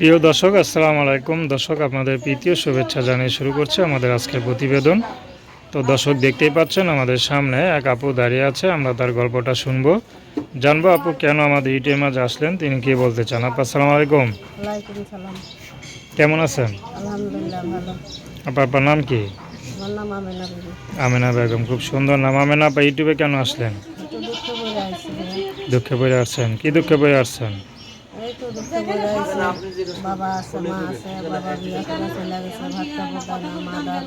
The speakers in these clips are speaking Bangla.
প্রিয় দর্শক আসসালামু আলাইকুম। দর্শক আপনাদের প্রীতীয় শুভেচ্ছা জানিয়ে শুরু করছে আমাদের আজকের প্রতিবেদন। তো দর্শক দেখতেই পাচ্ছেন আমাদের সামনে এক আপু দাঁড়িয়ে আছে আমরা তার গল্পটা শুনব। জানব আপু কেন আমাদের ইটিএম মাঝে আসলেন তিনি কি বলতে চান? আপু আসসালামু আলাইকুম। কেমন আছেন? ভালো। আপনার নাম কি? আমেনা বেগম। খুব সুন্দর নাম। আমিনা আপা ইউটিউবে কেন আসলেন? দুঃখ পড়ে আসছেন। কি দুঃখে পড়ে আসছেন? তো বাবা আছে মা আছে বাবা বিয়া করে চলে গেছে ভাত মাদার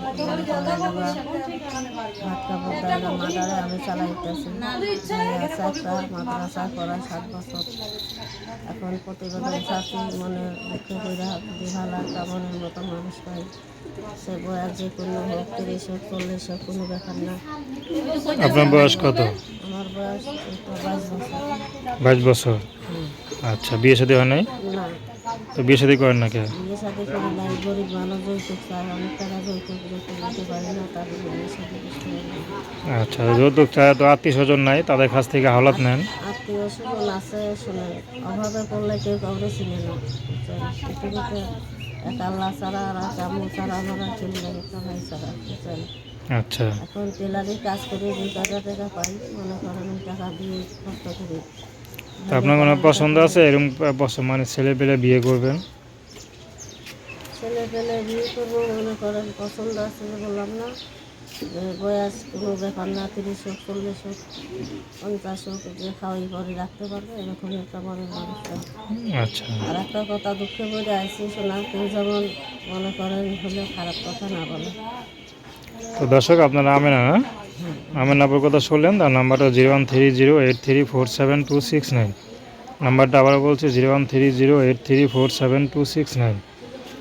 ভাত মাদারে আমি চালাইতেছি। মেয়ে আছে একটা মাদ্রাসা করা সাত বছর। এখন প্রতিবেদন চাচ্ছি মনে দুঃখ করে ভালো একটা মনের মতো মানুষ পাই সে বয়স যে কোনো হোক তিরিশ হোক চল্লিশ হোক কোনো ব্যাপার না। আপনার বয়স কত? আমার বয়স তো বাইশ বছর। বাইশ বছর। আচ্ছা বিয়ে শাদী হয় নাই? তো বিয়ে শাদী করেন না কে সাথে সাথে। আচ্ছা যৌতুক চায় তো আত্মীয় স্বজন নাই তাদের কাছ থেকে হাওলাত নেন? আত্মীয় স্বজন আছে শুনে অভাবে পড়লে কেউ কাউরে চিনে না। এক আল্লাহ ছাড়া আর এক আমু ছাড়া আমার সবাই ছাড়া আচ্ছা। এখন টেলারি কাজ করে যে টাকা টাকা পাই মনে করেন টাকা দিয়ে কষ্ট করি। তো আপনার কোনো পছন্দ আছে? এরকম পছন্দ মানে ছেলে পেলে বিয়ে করবেন? ছেলে পেলে বিয়ে করব মনে করেন পছন্দ আছে বললাম না। বয়স কোনো ব্যাপার না তিরিশ হোক চল্লিশ হোক পঞ্চাশ হোক যে খাওয়াই পরে রাখতে পারবে এরকমই একটা মনের আচ্ছা। আর একটা কথা দুঃখে বলে আইসি শোনা কেউ যেমন মনে করেন হলে খারাপ কথা না বলে। তো দর্শক আপনারা আমেনা না? আমের নাম্বার কথা শুনলেন, তার নাম্বারটা zero one three zero eight three four seven two six nine. নাম্বারটা আবার বলছি, zero one three zero eight three four seven two six nine.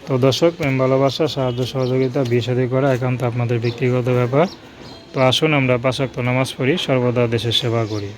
তো দর্শক, প্রেম, ভালোবাসা, সাহায্য, সহযোগিতা, বিয়ে করা একান্ত আপনাদের ব্যক্তিগত ব্যাপার। তো আসুন আমরা পাশাক্ত নামাজ পড়ি, সর্বদা দেশের সেবা করি।